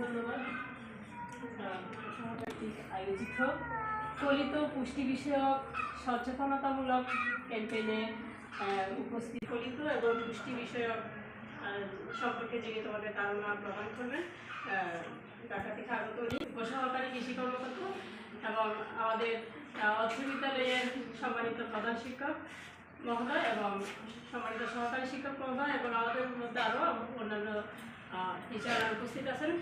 ধন্যবাদ। আয়োজিত ফলিত পুষ্টি বিষয়ক সচেতনতামূলক ক্যাম্পেইনে উপস্থিত ফলিত এবং পুষ্টি বিষয়ক সম্পর্কে যিনি তোমাদের ধারণা প্রদান করবেন ঢাকা থেকে আগত উপসহকারী কৃষি কর্মকর্তা এবং আমাদের অর্থ বিদ্যালয়ের সম্মানিত প্রধান শিক্ষক মহোদয় এবং সম্মানিত সহকারী শিক্ষক মহোদয় এবং আমাদের মধ্যে আরও অন্যান্য টিচাররা উপস্থিত আছেন।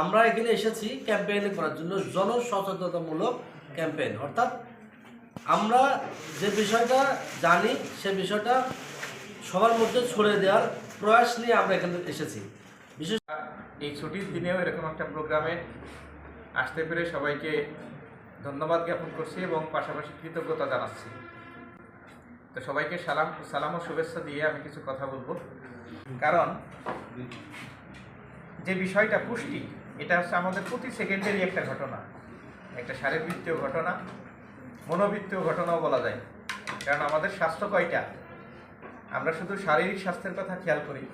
আমরা এখানে এসেছি ক্যাম্পেইন করার জন্য জনসচেতনতামূলক ক্যাম্পেইন অর্থাৎ আমরা যে বিষয়টা জানি, সে বিষয়টা সবার মধ্যে ছড়িয়ে দেওয়ার প্রয়াস নিয়ে আমরা এখানে এসেছি। বিশেষ এই ছুটির দিনেও এরকম একটা প্রোগ্রামে আসতে পেরে সবাইকে ধন্যবাদ জ্ঞাপন করছি এবং পাশাপাশি কৃতজ্ঞতা জানাচ্ছি। তো সবাইকে সালাম সালাম ও শুভেচ্ছা দিয়ে আমি কিছু কথা বলব। কারণ যে বিষয়টা পুষ্টি এটা হচ্ছে আমাদের প্রতি সেকেন্ডেরই একটা ঘটনা। একটা শারীরবৃত্তীয় ঘটনা, মনোবৃত্তীয় ঘটনাও বলা যায়। কারণ আমাদের স্বাস্থ্য কয়টা? আমরা শুধু শারীরিক স্বাস্থ্যের কথা খেয়াল করি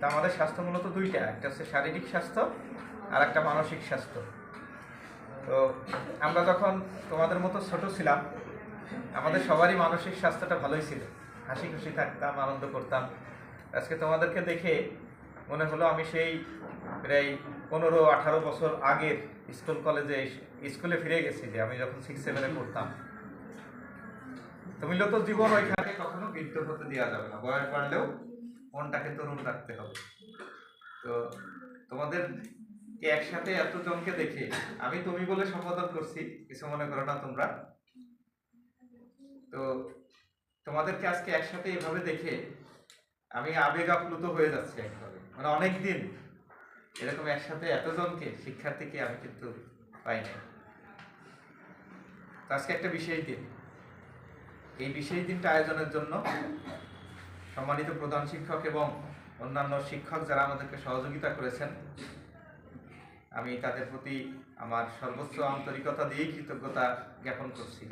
তা আমাদের স্বাস্থ্য মূলত দুইটা। একটা হচ্ছে শারীরিক স্বাস্থ্য আর একটা মানসিক স্বাস্থ্য। তো আমরা যখন তোমাদের মতো ছোট ছিলাম, আমাদের সবারই মানসিক স্বাস্থ্যটা ভালোই ছিল। হাসি খুশি থাকতাম, আনন্দ করতাম। আজকে তোমাদেরকে দেখে মনে হলো আমি সেই প্রায় পনেরো, আঠারো বছর আগের স্কুল কলেজে স্কুলে ফিরে গেছি যে আমি যখন সিক্স সেভেনে পড়তাম। তুমি তো জীবন ওইখানে কখনো বৃদ্ধ হতে দেওয়া যাবে না। বয়স বাড়লেও মনটাকে তরুণ রাখতে হবে। তো তোমাদের একসাথে এতজনকে দেখে আমি তুমি বলে সম্বোধন করছি, কিছু মনে করো না তোমরা? তো তোমাদেরকে আজকে একসাথে এভাবে দেখে আমি আবেগ আপ্লুত হয়ে যাচ্ছি একভাবে। মানে অনেক দিন এরকম একসাথে এতজনকে, শিক্ষার্থীকে আমি কিন্তু পাই নাই আজকে একটা বিশেষ দিন। এই বিশেষ দিনটা আয়োজনের জন্য সম্মানিত প্রধান শিক্ষক এবং অন্যান্য শিক্ষক যারা আমাদেরকে সহযোগিতা করেছেন, আমি তাদের প্রতি আমার সর্বোচ্চ আন্তরিকতা দিয়েই কৃতজ্ঞতা জ্ঞাপন করছি।